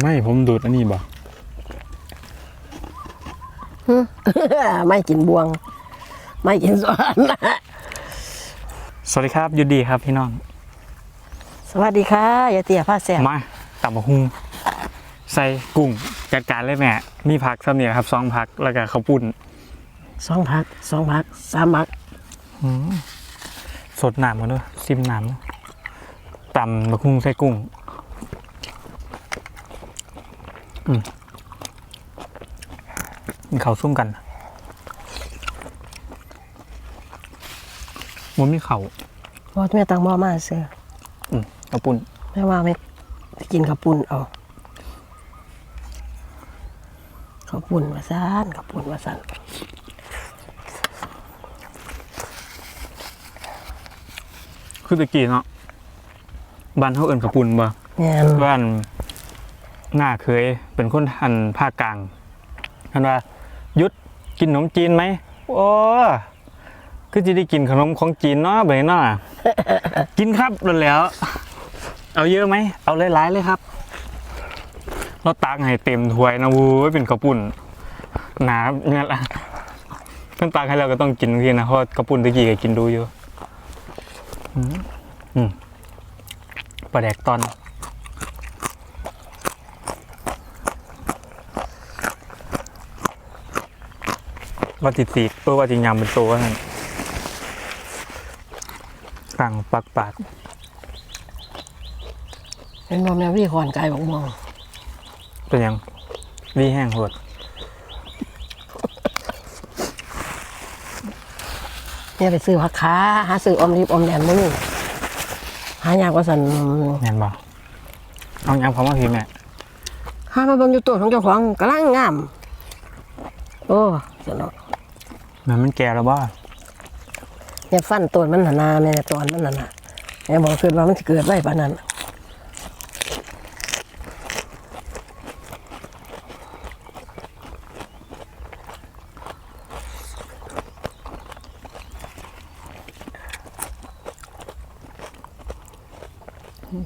ไม่ผมดูดอันนี้บ่ไม่กินบวง ไม่กินสวนสวัสดีครับอยูดีครับพี่น้อง สวัสดีค่ะยายเตี๋ยผ้าแสบมาตับมะฮุงใส่กุ้งจัดการเลยแม่ มีผักซ้ำเนี่ยครับสองผักแล้วก็ข้าวปุ้นสองพักสองพักสามพักสดน้ำกันด้วยซิมน้ำด้วยตำมะฮุงใส่กุ้งอืม กินข้าวซุ่มกันมันมีเข่าวว่าแม่ตังหม้อมาเสืออืมข้าวปุ้นแม่ว่าไม่กินข้าวปุ้นเอาข้าวปุ้นมาซ่านข้าวปุ้นมาซ่านคือตะกี้เนาะบ้านเขาเอินข้าวปุ้นบ่แม่นบ้าน หน้าเคยเป็นคนอันภาคกลางท่านว่ายุดกินขนมจีนไหมโอ้คือจะได้กินขนมของจีนเนาะแบบนี้เนาะกินครับแล้วแล้ว เอาเยอะไหม เอาหลายๆเลยครับ เราตักให้เต็มถ้วยนะวูเป็นข้าวปุ้นหนาเนี่ยแหละเพิ่นตักให้เราก็ต้องกินทีนะเพราะข้าวปุ้นตะกี้ก็กินดูอยู่อืมปลาแดกตอน ว่าติดติดเพื่อว่าจิยำเป็นตัวนั่นกลางปักปาดเป็นบ่แม่วี่ขอนไก่บอกมองเป็นยังดีแห้งโหดเนี่ยไปซื้อผักค้าหาซื้ออมริบอมแหนมนี่หายากกว่าสันแน่นบ่เอายังพร้อมมาพิมพ์แม่หามาเบิ่งอยู่ตัวของเจ้าของกำลังงาม โอ้สนุกแมันมันแก่แล้วบ่เนี่ยฟันต้นมันหนานาเนี่ยตอนมันหนานาแม่บอกคือว่ามันจะเกิดไว้ปานนั้น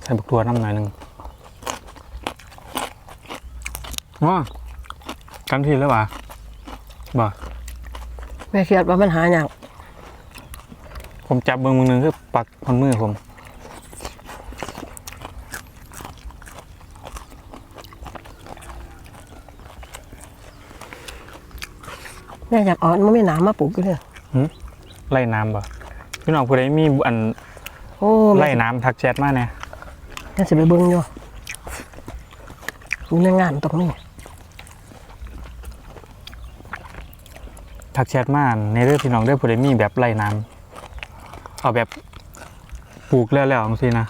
ใส่บักตัวน้ำหน่อยหนึ่งว้ากันทีแล้วบ่บ่ แม่เครียดว่ามันหายากผมจับเบิ่งมือหนึงคือปักคนมือผมแม่อยากเอ่อนมันไม่หนามมาปลูกอยู่เลยไล่น้ำบ่พี่น้องผู้ใดมีอันโอ้แม่ไล่น้ำทักแชทมาเนี่ย แม่สิไปเบิ่งอยู่มีแรงงานตรงนี้ ทักแชทมาในเรื่องพี่น้องได้ผู้ใดมีแบบไล่น้ำเอาแบบปลูกแล้วแล้วจังซี่นะ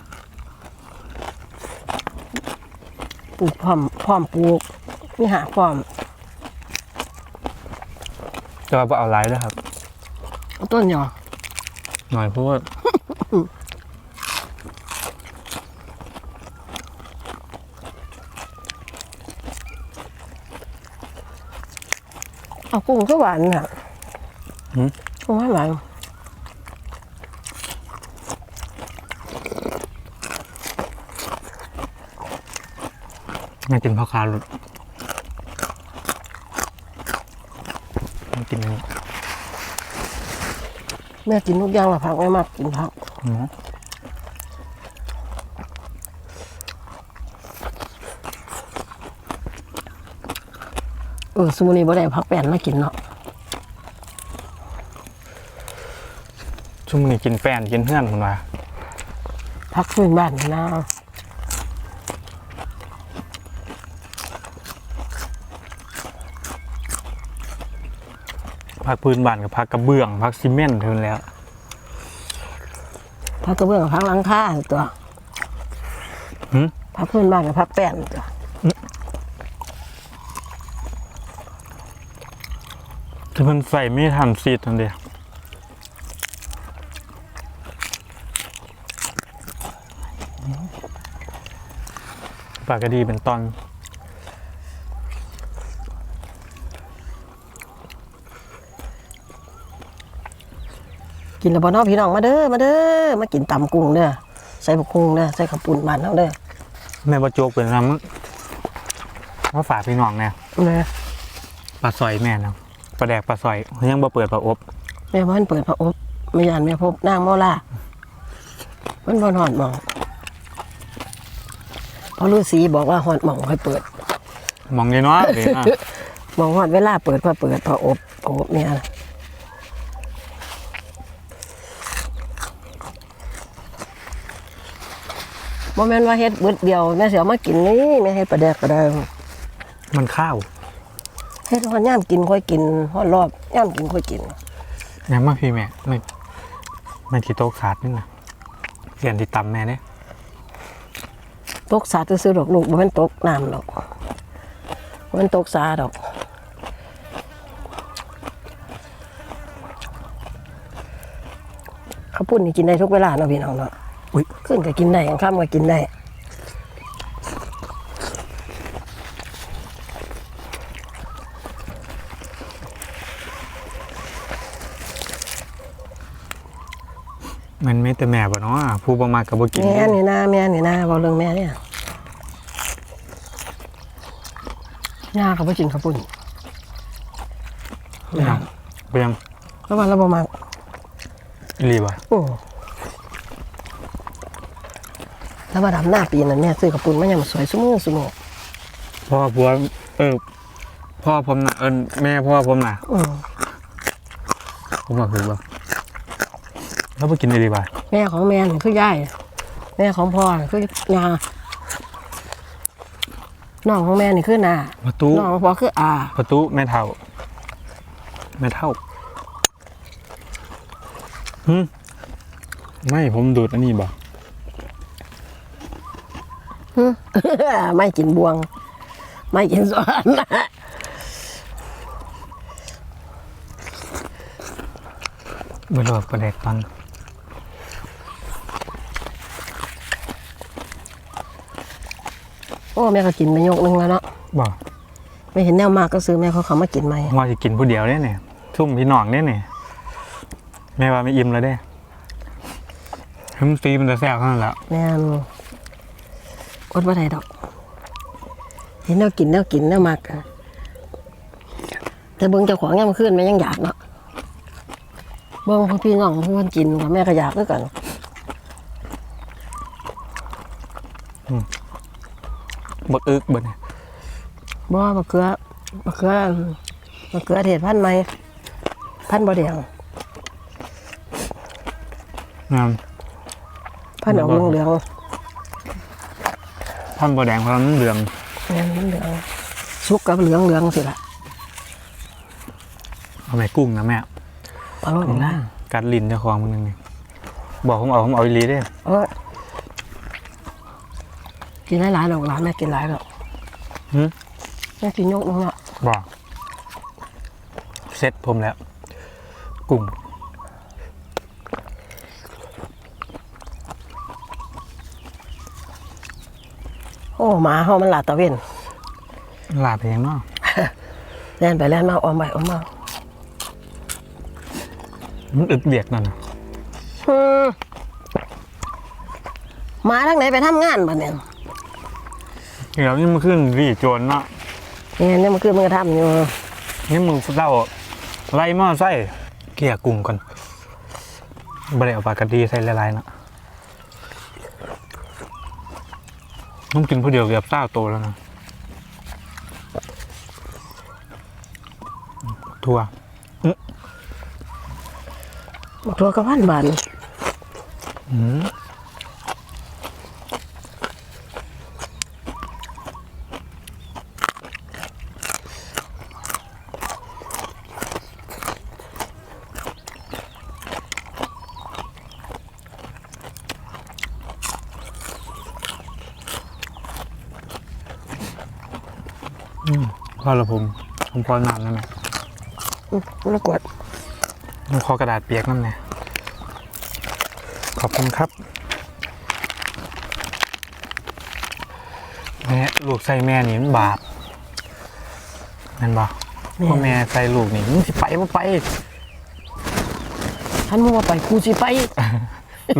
ปลูกพร้อมพร้อมปลูกนี่หาพร้อมจะว่าบ่เอาไลน์ด้วยครับเอาต้นหยอหน่อยเพราะว่าเอากุ้งก็หวานน่ะ หืมกุ้งหวานหวานน่ากินพ่อค้าหลุดน่ากินอันนี้แม่กินทุกอย่างละผักไม่มากกินผัก อืมเออซูนี่บ่ได้ผักแป้นมากินเนาะ ช่วงนี้กินแฟนกินเพื่อนคุณว่าผักพื้นบ้านนะพักพื้นบ้านกับพักกระเบื้องพักซีเมนต์เท่านั้นแหล้วผักกระเบื้องกับผักหลังคาตัวหืมผักพื้นบ้านกับผักแป้นตัวคือมันใส่ไม่ทันซีดนั่นเดียว ปลากระดีเป็นตอนกินแล้วบ่เนอพี่น้องมาเด้อมาเด้อมากินตำกุ้งเด้อใส่บักกุ้งเด้อใส่ข้าวปุ้นบ้านเฮาเด้อแม่บะโจกเป็นน้ว่าฝากพี่น้องเนี่ยนะปลาซอยแม่นะปลาแดกปลาซอยยังบ่เปิดปลาอบแม่พ่อนเปิดพระอบไม่ยานแม่พบนางโมล่ามันบ่หอดหมองเพราะฤาษีบอกว่าหอดหมองค่อยเปิดมองเลยเนาะเดี๋ยวนะหมองหอดเวลาเปิดพอเปิดพออบพออบเนี่ยบ่แม่นว่าเฮ็ดเบิดเดียวแม่เสียวมากินนี่แม่เฮ็ดปลาแดกก็ได้มันข้าวเฮ็ดฮอดย่ามกินค่อยกินฮอดรอบย่ามกินค่อยกินยังมาพี่แม่ไม่ไม่ที่โต๊ะขาดนี่นะเสียนที่ตำแม่เนี่ย ตกสาซื้อๆดอกลูกบ่แม่นตกน้ำดอกบ่แม่นตกสาดอกข้าวปุ้นนี่กินได้ทุกเวลาเนาะพี่น้องเนาะอุ้ยขึ้นก็กินได้กลางค่ำก็กินได้ มันไม่แต่แม่บ่เนาะผู้ประมากับบ่กินแม่นี่นะแม่นี่นะเว้าเรื่องแม่เนี่ยย่าก็บ่กินข้าวปุ้นไปยังไปยังแล้วว่าเราบ่มักอีหลีบ่โอ้แล้วมาดำหน้าปีนั้นแม่ซื้อข้าวปุ้นมายังสวยซุมื้อซุมื้อพ่อผัวเออพ่อผมน่ะเอิ้นแม่พ่อผมน่ะอือผมบอกคือบ่ แล้วบ่กินอีหลีบ่แม่ของแม่นี่คือยายแม่ของพ่อนี่คือยาน้องของแม่นี่คือนาประตูน้องของพ่อคืออาประตูแม่เฒ่า แม่เฒ่าหึไม่ผมดูดอันนี้บ่ไม่กินบวง ไม่กินสวนเบ่รอกประแดกตอน โอ้ แม่ก็กินไปยกนึงแล้วเนาะบ่ไม่เห็นแนวมากก็ซื้อแม่เขาเขามากินไหมว่าจะกินผู้เดียวเนี่ยเนี่ยซุ่มพี่น้องเนี่ยเนี่ยแม่ว่าไม่อิ่มแล้วเด้ให้มันฟรีมันจะแซ่บเท่านั้นแหละแม่นอดว่าไรดอก เห็นแนวกินแนวกินแนวมากอะแต่เบิ่งเจ้าของยังมาขึ้นแม่ยังอยากเนาะเบิ่งพวกพี่น้องผู้คนกินกับแม่ก็อยากด้วยกัน บักอึกเบิดเนี่ยบ่มะเขือมะเขือมะเขือเทศพันธุ์ไหมพันธุ์บ่แดงงามพันธุ์ออกเหลืองท่านบัวแดงเพราะมันเหลืองๆแม่นมันเหลืองสุกกับเหลืองเหลืองสิล่ะเอาไปกุ้งนะแม่เอาลงล่างกัดลิ้นเจ้าของมันนึงนี่บอกผมเอาผมเอาอีหลีเด้เออ กินหลายๆดอกหลานแม่กินหลายดอกหึแม่กินยกนึงอะบอกเซ็ตผมแล้วกุ้งโอ้หมาเฮามันหลาดตะเวนลาบเองเนาะแล่นไปแล่นมาออมไปออมมามันอึดเบียกนั่นน่ะ ฮึมหมาทางไหนไปทำงานบัดเนี่ย เดี๋ยวนี่มันขึ้นรีโจรเนาะนี่เนี่ยมันคือมันก็ทำอยู่นี่มึงเล่าไล่มอไส้เกลี่ยกุ้งก่อนบริเอาปลากระดีใส่ละลายๆเนาะต้องกินผู้เดียวเกือบเศร้าโตแล้วนะทัวบักทัวกับพันบาทอืม พอละผมผมพอน้ำนั่นแหละอืมแล้วกวดผมขอกระดาษเปียกนั่นแหละขอบคุณครับแม่ลูกใส่แม่นี่มันบาปนั่นบ่พ่อแม่ใส่ลูกนี่มึงสิไปบ่ไปท่านมึงว่าไปกูสิไป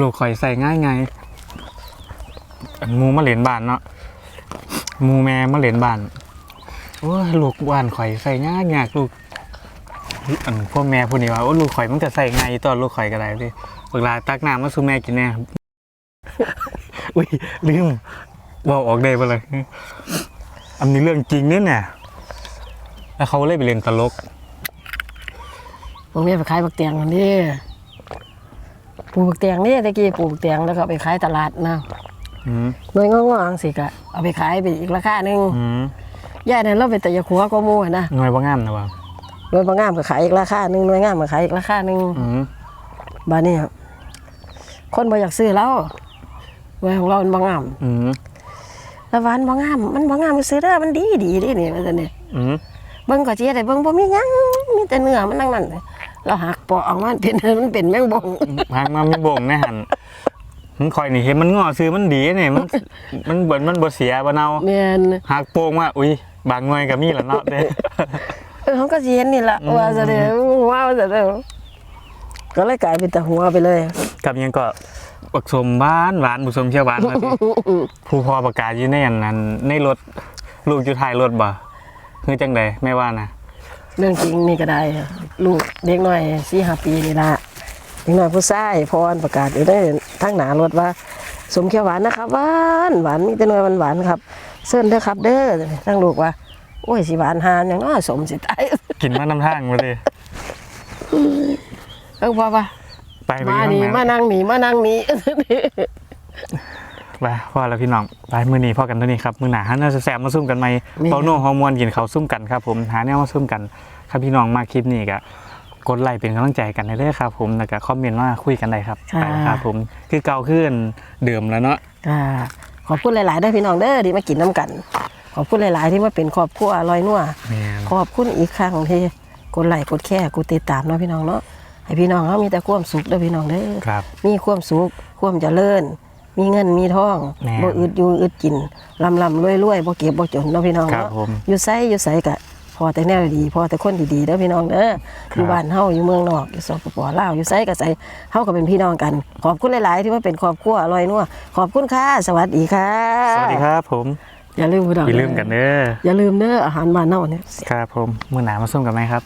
ลูกข่อยใส่ง่ายไงหมูมาเหรียญบานเนาะหมูแม่มาเหรียญบาน โอ้ยลูกบ้านข่อยใส่ยากยากลูกอันพ่อแม่พูดนี่ว่าโอ้ลูกข่อยมันจะใส่ไงตอนลูกข่อยก็ได้ดิเวลาตักน้ำมาสู่แม่กินแน่อุ้ยลืมบอกออกได้ปะเลยอันนี้เรื่องจริงเนี่ยเนี่ยแล้วเขาเลยไปเรียนตลกพวกนี้ไปขายบักเตียงกันนี่ปลูกบักเตียงนี่ตะกี้ปลูกบักเตียงแล้วก็เอาไปขายตลาดนะอืมหน่วยงองๆสิกะเอาไปขายไปอีกราคาหนึ่งอืม ย่าเนี่ยเราเป็นแต่ยาขัวก็มูอะนะหน่วยว่างามนะวะหน่วยบางงามก็ขายอีกราคาหนึ่งหน่วยงามก็ขายอีกราคาหนึ่งอืมบาดนี้คนบ่อยากซื้อแล้วหน่วยของเรามันบางงามอืมแล้วหวานบางงาม มันบางงามซื้อได้อมันดีดีดีนี่ว่าซั่นนี่อืมเบิ่งก็สิได้เบิ่งบ่มีหยังมีแต่เนื้อมันทั้งนั้นเราหักปอกออกมามันเป็นมันเป็นแมงบงพางมาไม่บ่งแน่หันมันคอยนี่เห็นมันงอซื้อมันดีเนี่ยมัน มันเบิดมันบ่เสียบ่เนาแม่นหักโป่งว่าอุ้ย บางหน่วยก็มีละเนาะเด้ เออเขาก็สิเห็นนี่ล่ะว่าซะเด้อว่าซะเด้อก็เลยกลายเป็นแต่หัวไปเลยกับหยังก็บักสมบ้านหวานบุกสมเชียวหวานมาสิผู้พอประกาศอยู่ในอันนั้นในรถลูกอยู่ท้ายรถบ่คือจังใดไม่ว่านะเรื่องจริงนี่ก็ได้อะลูกเด็กน้อยสี่ห้าปีนี่ละเด็กน้อยผู้ชายพรประกาศอยู่ได้ทั้งหนารถว่า สมเขียวหวานนะครับหวานหวานมีแต่น้อยมันหวานครับ เส้นเด้อครับเด้อทั้งลูกว่า โอ้ยสิหวานหานอย่างน้อยสมสิตายกินมานำทางมาเลยเออว่าว่าไปไปมาข้างนี่หมาน้านั่งนี่มานั่งนี่ไปพ่อแล้วพี่น้องไปมื้อนี้พ่อกันเท่านี้ครับมื้อหน้าหาแนวแซ่บๆมาซุ่มกันใหม่แม่เปาโน่ฮอร์โมนกินข้าวซุ่มกันครับผมหาแนวมาซุ่มกัน ครับพี่น้องมาคลิปนี้ก็กดไลค์เป็นกำลังใจกันได้เลยครับ ผมแล้วก็คอมเมนต์ว่าคุยกันได้ครับไปแล้วครับผมคือเก่าขึ้นเดิมแล้วเนาะอ่า ขอบคุณหลายๆเด้อพี่น้องเด้อที่มากินน้ำกัน ขอบคุณหลาย ๆ ที่มาเป็นครอบครัวอร่อยนัวแม่นขอบคุณอีกครั้งที่กดไลค์กดแชร์กดติดตามเนาะพี่น้องเนาะให้พี่น้องเขามีแต่ความสุขเด้อพี่น้องเด้อ ครับ มีความสุขความเจริญ มีเงินมีทองแม่นบ่อึดอยู่อึดกินลำลำรวยรวยบ่เก็บบ่จนเนาะพี่น้องครับเนาะผม อยู่ไสอยู่ไสกะพ อแต่แนวดีพอแต่คนดีๆเด้อพี่น้องเด้ออยู่บ้านเฮาอยู่เมืองนอกอยู่สปปลาวอยู่ไสก็ไสเฮาก็เป็นพี่น้องกัน ขอบคุณหลาย ๆ ที่มาเป็นครอบครัวอร่อยนัวขอบคุณค่ะสวัสดีค่ะ สวัสดีครับผม อย่าลืมพี่น้องอย่าลืมกันเด้ออย่าลืมเด้ออาหารบ้านเฮาเนี่ยครับผมมื้อหน้ามาซุ่มกันไหมครับ